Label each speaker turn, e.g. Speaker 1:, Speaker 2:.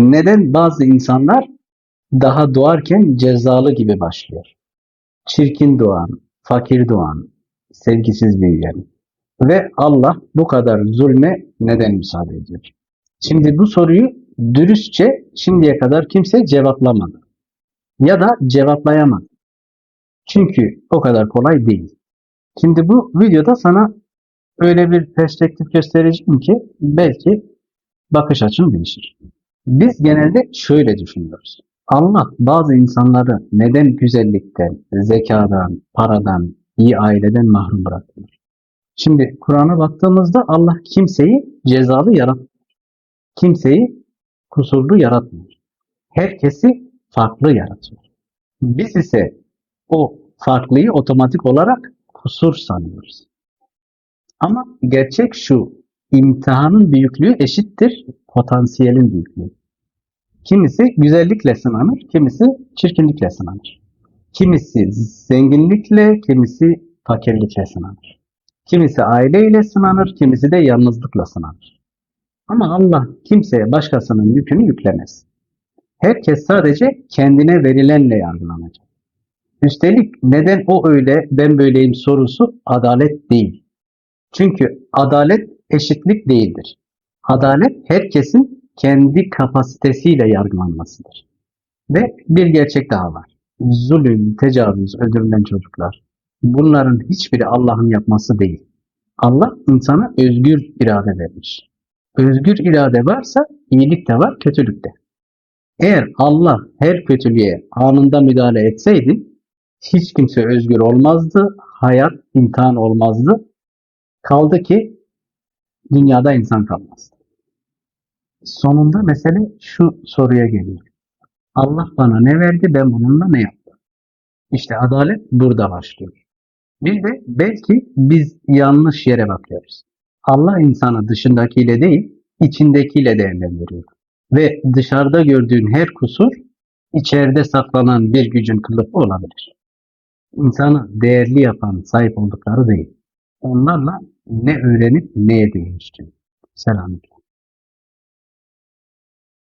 Speaker 1: Neden bazı insanlar daha doğarken cezalı gibi başlıyor? Çirkin doğan, fakir doğan, sevgisiz büyüyen ve Allah bu kadar zulme neden müsaade ediyor? Şimdi bu soruyu dürüstçe şimdiye kadar kimse cevaplamadı. Ya da cevaplayamadı. Çünkü o kadar kolay değil. Şimdi bu videoda sana öyle bir perspektif göstereceğim ki belki bakış açın değişir. Biz genelde şöyle düşünüyoruz. Allah bazı insanları neden güzellikten, zekadan, paradan, iyi aileden mahrum bırakıyor? Şimdi Kur'an'a baktığımızda Allah kimseyi cezalı yaratmıyor. Kimseyi kusurlu yaratmıyor. Herkesi farklı yaratıyor. Biz ise o farklıyı otomatik olarak kusur sanıyoruz. Ama gerçek şu, imtihanın büyüklüğü eşittir potansiyelin büyüklüğü. Kimisi güzellikle sınanır, kimisi çirkinlikle sınanır. Kimisi zenginlikle, kimisi fakirlikle sınanır. Kimisi aileyle sınanır, kimisi de yalnızlıkla sınanır. Ama Allah kimseye başkasının yükünü yüklemez. Herkes sadece kendine verilenle yargılanacak. Üstelik neden o öyle, ben böyleyim sorusu adalet değil. Çünkü adalet eşitlik değildir. Adalet herkesin kendi kapasitesiyle yargılanmasıdır. Ve bir gerçek daha var. Zulüm, tecavüz, öldürülen çocuklar. Bunların hiçbiri Allah'ın yapması değil. Allah insana özgür irade vermiş. Özgür irade varsa iyilik de var, kötülük de. Eğer Allah her kötülüğe anında müdahale etseydi hiç kimse özgür olmazdı, hayat imtihan olmazdı. Kaldı ki dünyada insan kalmazdı. Sonunda mesele şu soruya geliyor. Allah bana ne verdi, ben bununla ne yaptım? İşte adalet burada başlıyor. Bir de belki biz yanlış yere bakıyoruz. Allah insanı dışındakiyle değil, içindekiyle değerlendiriyor. Ve dışarıda gördüğün her kusur, içeride saklanan bir gücün kılıfı olabilir. İnsanı değerli yapan sahip oldukları değil. Onlarla ne öğrenip neye değiştiği. Selamünaleyküm.